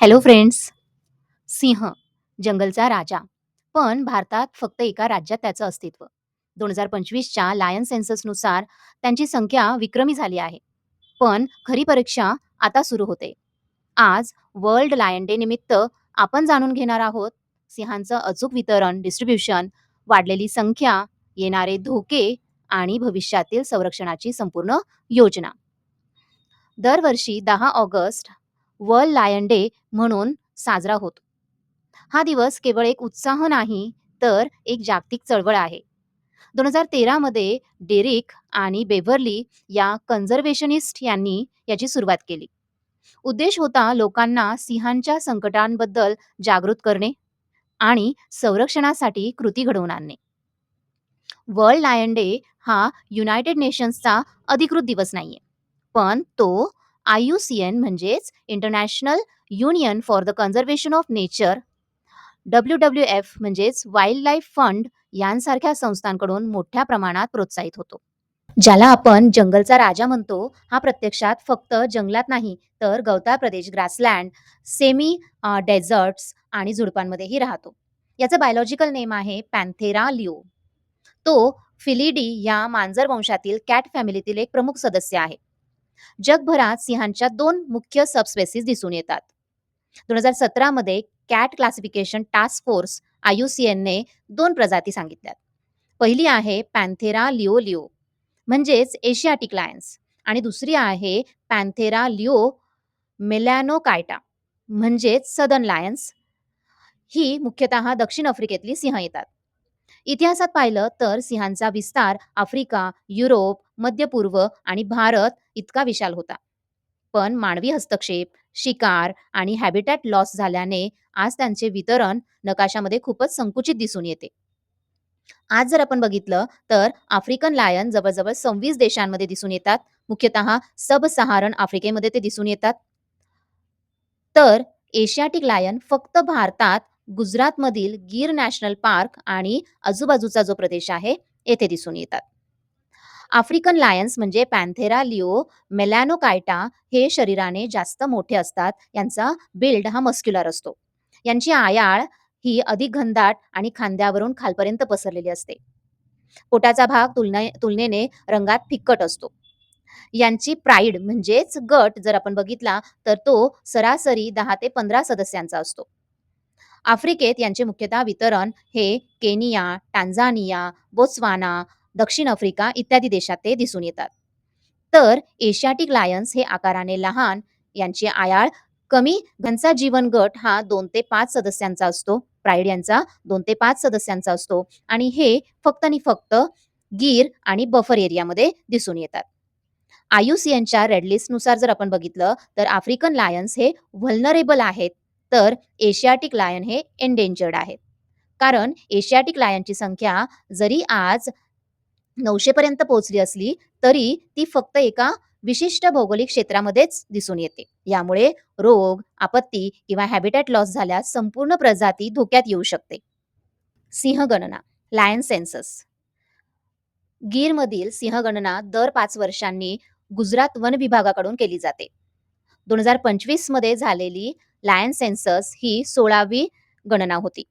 Hello friends सिंह जंगलचा राजा. पण भारतात फक्त एका राज्यात त्याचं अस्तित्व. दोन हजार पंचवीसच्या लायन सेन्ससनुसार त्यांची संख्या विक्रमी झाली आहे. पण खरी परीक्षा आता सुरू होते. आज वर्ल्ड लायन डे निमित्त आपण जाणून घेणार आहोत सिंहांचं अचूक वितरण डिस्ट्रीब्युशन वाढलेली संख्या येणारे धोके आणि भविष्यातील संरक्षणाची संपूर्ण योजना. दरवर्षी दहा ऑगस्ट वर्ल्ड लायन डे म्हणून साजरा होतो. हा दिवस केवळ एक उत्साह नाही तर एक जागतिक चळवळ आहे. दोन हजार तेरामध्ये डेरिक आणि बेव्हर्ली या कन्झर्वेशनिस्ट यांनी याची सुरुवात केली. उद्देश होता लोकांना सिंहांच्या संकटांबद्दल जागृत करणे आणि संरक्षणासाठी कृती घडवून आणणे. वर्ल्ड लायन डे हा युनायटेड नेशन्सचा अधिकृत दिवस नाहीये पण तो आय यू सी एन म्हणजेच International Union for the Conservation of Nature W W F म्हणजेच वाईल्ड लाईफ फंड यांसारख्या संस्थांकडून मोठ्या प्रमाणात प्रोत्साहित होतो. ज्याला आपण जंगलचा राजा म्हणतो हा प्रत्यक्षात फक्त जंगलात नाही तर गवताळ प्रदेश ग्रासलँड सेमी डेझर्ट्स आणि झुडपांमध्येही राहतो. याचं बायोलॉजिकल नेम आहे पॅन्थेरा लिओ तो फिलिडी या मांजर वंशातील कॅट फॅमिलीतील एक प्रमुख सदस्य आहे. जगभरात सिंहांच्या दोन मुख्य सबस्पेसीस दिसून येतात. दोन हजार सतरामध्ये कॅट क्लासिफिकेशन टास्क फोर्स आयुसीएनने दोन प्रजाती सांगितल्यात. पहिली आहे पॅन्थेरा लिओ लिओ म्हणजेच एशियाटिक लायन्स आणि दुसरी आहे पॅन्थेरा लिओ मेलॅनोकायटा म्हणजेच सदन लायन्स ही मुख्यतः दक्षिण आफ्रिकेतली सिंह येतात. इतिहासात पाहिलं तर सिंहांचा विस्तार आफ्रिका युरोप मध्य पूर्व आणि भारत इतका विशाल होता. पण मानवी हस्तक्षेप शिकार आणि हॅबिटॅट लॉस झाल्याने आज त्यांचे वितरण नकाशामध्ये खूपच संकुचित दिसून येते. आज जर आपण बघितलं तर आफ्रिकन लायन जवळजवळ सव्वीस देशांमध्ये दिसून येतात. मुख्यतः सब सहारण आफ्रिकेमध्ये ते दिसून येतात. तर एशियाटिक लायन फक्त भारतात गुजरातमधील गीर नॅशनल पार्क आणि आजूबाजूचा जो प्रदेश आहे येथे दिसून येतात. आफ्रिकन लायन्स म्हणजे पॅन्थेरा लिओ मेलॅनोकायटा हे शरीराने जास्त मोठे असतात. यांचा बिल्ड हा मस्क्युलर असतो. यांची आयाळ ही अधिक घनदाट आणि खांद्यावरून खालपर्यंत पसरलेली असते. पोटाचा भाग तुलने तुलनेने रंगात फिक्कट असतो. यांची प्राईड म्हणजेच गट जर आपण बघितला तर तो सरासरी दहा ते पंधरा सदस्यांचा असतो. आफ्रिकेत यांचे मुख्यतः वितरण हे केनिया टांझानिया बोत्सवाना दक्षिण आफ्रिका इत्यादी देशात ते दिसून येतात. तर एशियाटिक लायन्स हे आकाराने लहान यांची आयाळ कमी घनचा जीवन गट हा दोन ते पाच सदस्यांचा असतो प्राईड यांचा दोन ते पाच सदस्यांचा असतो आणि हे फक्त आणि फक्त गीर आणि बफर एरियामध्ये दिसून येतात. आयुसीएनच्या रेड लिस्टनुसार जर आपण बघितलं तर आफ्रिकन लायन्स हे व्हल्नरेबल आहेत तर एशियाटिक लायन हे एंडेंजर्ड आहेत. कारण एशियाटिक लायनची संख्या जरी आज नऊशे पर्यंत पोहोचली असली तरी ती फक्त एका विशिष्ट भौगोलिक क्षेत्रामध्येच दिसून येते. यामुळे रोग आपत्ती किंवा हॅबिटॅट लॉस झाल्यास संपूर्ण प्रजाती धोक्यात येऊ शकते. सिंहगणना लायन सेन्सस गीरमधील सिंहगणना दर पाच वर्षांनी गुजरात वन विभागाकडून केली जाते. दोन हजार पंचवीसमध्ये झालेली लायन सेन्सस ही सोळावी गणना होती.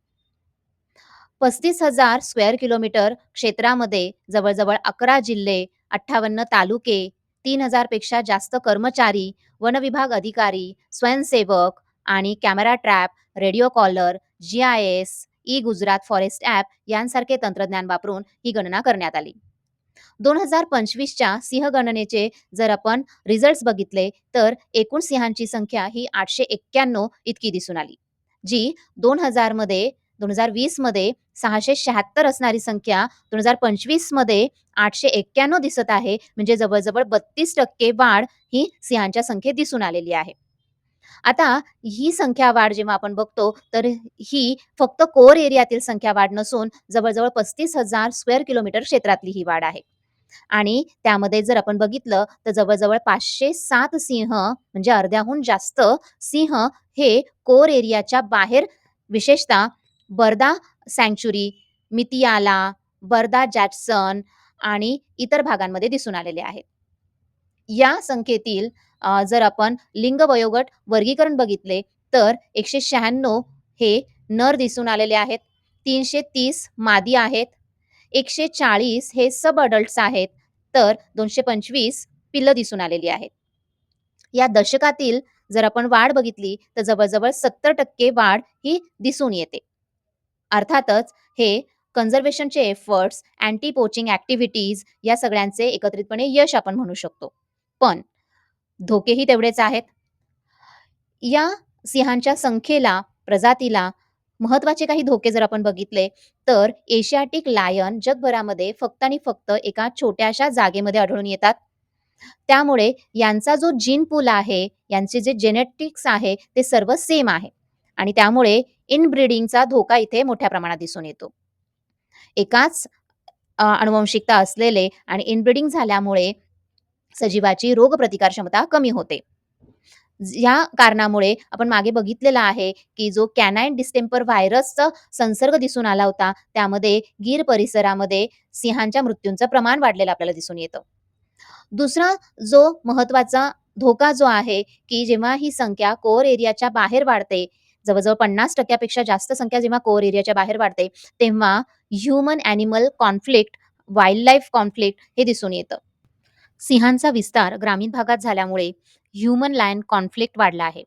पस्तीस हजार स्क्वेअर किलोमीटर क्षेत्रामध्ये जवळजवळ अकरा जिल्हे अठ्ठावन्न तालुके तीन हजारपेक्षा जास्त कर्मचारी वनविभाग अधिकारी स्वयंसेवक आणि camera trap radio collar G I S E Gujarat forest app यांसारखे तंत्रज्ञान वापरून ही गणना करण्यात आली. दोन हजार पंचवीसच्या सिंहगणनेचे जर आपण रिझल्ट्स बघितले तर एकूण सिंहांची संख्या ही आठशे एक्क्याण्णव इतकी दिसून आली जी दोन हजारमध्ये दोन हजार वीसमध्ये सहाशे शहात्तर असणारी संख्या दोन हजार पंचवीसमध्ये आठशे एक्क्याण्णव दिसत आहे. म्हणजे जवळजवळ बत्तीस टक्के वाढ ही सिंहांच्या संख्येत दिसून आलेली आहे. आता ही संख्या वाढ जेव्हा आपण बघतो तर ही फक्त कोर एरियातील संख्या वाढ नसून जवळजवळ पस्तीस हजार स्क्वेअर किलोमीटर क्षेत्रातली ही वाढ आहे. आणि त्यामध्ये जर आपण बघितलं तर जवळजवळ पाचशे सात सिंह म्हणजे अर्ध्याहून जास्त सिंह हे कोर एरियाच्या बाहेर विशेषतः बर्दा सँक्चुरी मितियाला बर्दा जॅटसन आणि इतर भागांमध्ये दिसून आलेले आहेत या संख्येतील जर आपण लिंग वयोगट वर्गीकरण बघितले तर 196 हे नर दिसून आलेले आहेत. 330 मादी आहेत. 140 हे सब अडल्ट्स आहेत. तर 225 पिल्लं दिसून आलेली आहेत. या दशकातील जर आपण वाढ बघितली तर जवळजवळ सत्तर टक्के वाढ ही दिसून येते. अर्थातच हे कन्झर्वेशनचे एफर्ट्स, अँटी पोचिंग ॲक्टिव्हिटीज या सगळ्यांचे एकत्रितपणे यश आपण म्हणू शकतो. पण धोकेही तेवढेच आहेत. या सिंहांच्या संख्येला, प्रजातीला महत्त्वाचे काही धोके जर आपण बघितले, तर एशियाटिक लायन जगभरामध्ये फक्त आणि फक्त एका छोट्याशा जागेमध्ये आढळून येतात. त्यामुळे यांचा जो जीन पूल आहे, यांचे जे जेनेटिक्स आहे, ते सर्व सेम आहे आणि त्यामुळे इनब्रीडिंगचा धोका इथे मोठ्या प्रमाणात दिसून येतो. एकाच अनुवंशिकता असलेले आणि इनब्रीडिंग झाल्यामुळे सजीवाची रोगप्रतिकार क्षमता कमी होते. या कारणामुळे आपण मागे बघितलेलं आहे, की जो कॅनाईन डिस्टेम्पर व्हायरसचा संसर्ग दिसून आला होता, त्यामध्ये गीर परिसरामध्ये सिंहांच्या मृत्यूंचं प्रमाण वाढलेलं आपल्याला दिसून येतं. दुसरा जो महत्त्वाचा धोका जो आहे, की जेव्हा ही संख्या कोर एरियाच्या बाहेर वाढते, जवळजवळ पन्नास टक्क्यापेक्षा जास्त संख्या जेव्हा कोर एरियाच्या बाहेर वाढते, तेव्हा human animal conflict, wildlife conflict हे दिसून येतं. सिंहांचा विस्तार ग्रामीण भागात झाल्यामुळे ह्यूमन लँड कॉन्फ्लिक्ट वाढला आहे.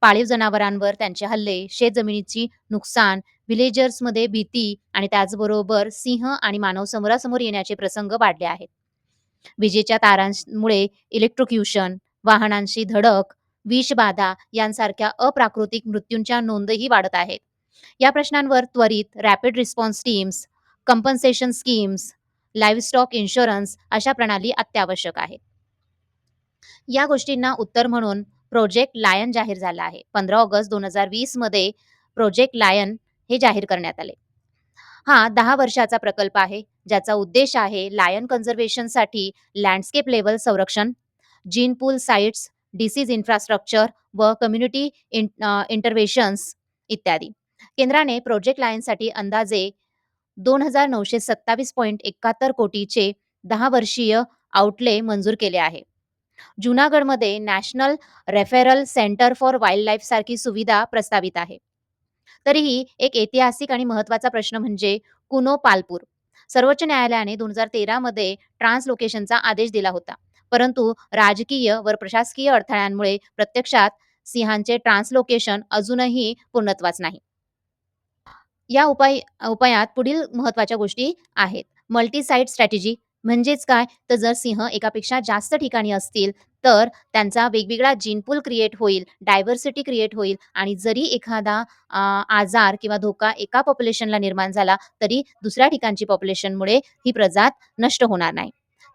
पाळीव जनावरांवर त्यांचे हल्ले, शेत जमिनीची नुकसान, विलेजर्समध्ये भीती आणि त्याचबरोबर सिंह आणि मानव समोरासमोर येण्याचे प्रसंग वाढले आहेत. विजेच्या तारांमुळे इलेक्ट्रोक्युशन, वाहनांशी धडक, विषबाधा यांसारख्या अप्राकृतिक मृत्यूंच्या नोंदही वाढत आहेत. या प्रश्नांवर त्वरित rapid response teams, compensation schemes, livestock insurance अशा प्रणाली अत्यावश्यक आहेत. या गोष्टींना उत्तर म्हणून प्रोजेक्ट लायन जाहीर झाला आहे. 15 ऑगस्ट 2020 मध्ये प्रोजेक्ट लायन हे जाहीर करण्यात आले. हा दहा वर्षाचा प्रकल्प आहे, ज्याचा उद्देश आहे लायन कन्झर्वेशनसाठी लँडस्केप लेवल संरक्षण, gene pool sites disease infrastructure व कम्युनिटी इन uh, इत्यादी. केंद्राने प्रोजेक्ट लाईनसाठी अंदाजे 2,927.71 कोटीचे दहा वर्षीय आउटले मंजूर केले आहे. जुनागडमध्ये national referral centre for wildlife सारखी सुविधा प्रस्तावित आहे. तरीही एक ऐतिहासिक आणि महत्त्वाचा प्रश्न म्हणजे कुनो पालपूर. सर्वोच्च न्यायालयाने 2013 मध्ये ट्रान्सलोकेशनचा आदेश दिला होता. परंतु राजकीय व प्रशासकीय अडथळ्यांमुळे प्रत्यक्षात सिंहांचे ट्रान्सलोकेशन अजूनही पूर्णत्वाच नाही. या उपाय उपायात पुढील महत्त्वाच्या गोष्टी आहेत. मल्टीसाईट स्ट्रॅटेजी म्हणजेच काय? तर जर सिंह एकापेक्षा जास्त ठिकाणी असतील, तर त्यांचा वेगवेगळा जीनपूल क्रिएट होईल, डायव्हर्सिटी क्रिएट होईल आणि जरी एखादा आजार किंवा धोका एका पॉप्युलेशनला निर्माण झाला, तरी दुसऱ्या ठिकाणची पॉप्युलेशनमुळे ही प्रजात नष्ट होणार नाही.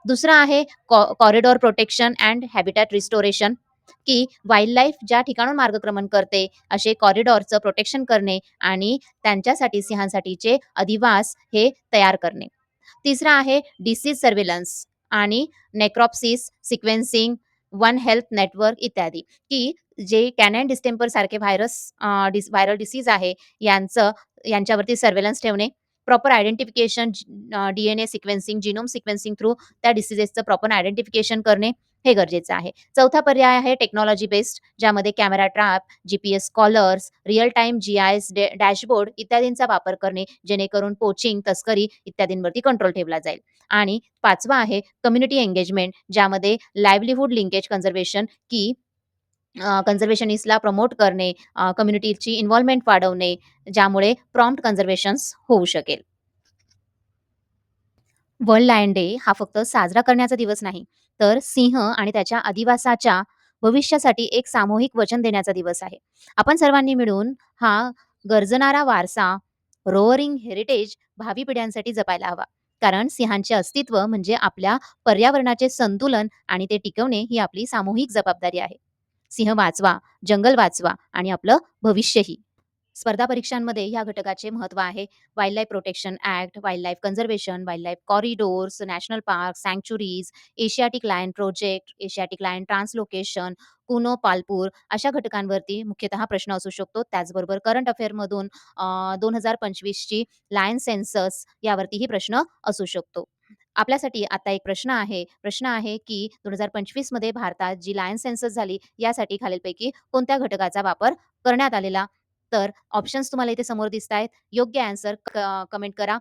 दुसरं आहे co corridor protection and habitat restoration, की वाईल्डलाईफ ज्या ठिकाणून मार्गक्रमण करते, असे कॉरिडॉरचं प्रोटेक्शन करणे आणि त्यांच्यासाठी सिंहांसाठीचे अधिवास हे तयार करणे. तिसरं आहे डिसीज सर्व्हेलन्स आणि necropsies, sequencing, one health network इत्यादी, की जे कॅनॅन डिस्टेम्पर सारखे व्हायरस डिस व्हायरल डिसीज आहे, यांचं यांच्यावरती सर्व्हेलन्स ठेवणे, proper identification DNA sequencing, genome sequencing through त्या डिसिजेसचं प्रॉपर आयडेंटिफिकेशन करणे, हे गरजेचं आहे. चौथा पर्याय आहे टेक्नॉलॉजी बेस्ड, ज्यामध्ये camera trap, GPS collars, real time GIS dashboard इत्यादींचा वापर करणे, जेणेकरून पोचिंग, तस्करी इत्यादींवरती कंट्रोल ठेवला जाईल. आणि पाचवा आहे कम्युनिटी एंगेजमेंट, ज्यामध्ये लाईव्हलीहूड लिंकेज कन्झर्वेशन, की अ, कन्झर्वेशनिस्टला प्रमोट करणे, अ, कम्युनिटीची इन्व्हॉल्वमेंट वाढवणे, ज्यामुळे प्रॉम्प्ट कन्झर्वेशन्स होऊ शकेल. वर्ल्ड लायन डे हा फक्त साजरा करण्याचा दिवस नाही, तर सिंह आणि त्याच्या अधिवासाच्या भविष्यासाठी एक सामूहिक वचन देण्याचा दिवस आहे. आपण सर्वांनी मिळून हा गर्जणारा वारसा, रोअरिंग हेरिटेज भावी पिढ्यांसाठी जपायला हवा. कारण सिंहांचे अस्तित्व म्हणजे आपल्या पर्यावरणाचे संतुलन आणि ते टिकवणे ही आपली सामूहिक जबाबदारी आहे. सिंह वाचवा, जंगल वाचवा आणि आपलं भविष्यही. स्पर्धा परीक्षांमध्ये या घटकाचे महत्त्व आहे. Wildlife protection act wild life conservation, wild life corridors, national park, sanctuaries, Asiatic lion project, Asiatic lion translocation, Kuno Palpur अशा घटकांवरती मुख्यतः प्रश्न असू शकतो. त्याचबरोबर करंट अफेअरमधून अ, 2025 ची लायन सेन्सस यावरतीही प्रश्न असू शकतो. आपल्यासाठी आता एक प्रश्न आहे. प्रश्न आहे, की 2025 मध्ये भारतात जी लायन सेन्सस झाली, यासाठी खालीलपैकी कोणत्या घटकाचा वापर करण्यात आलेला? तर ऑप्शन्स तुम्हाला इथे समोर दिसतायत. योग्य आन्सर कमेंट करा.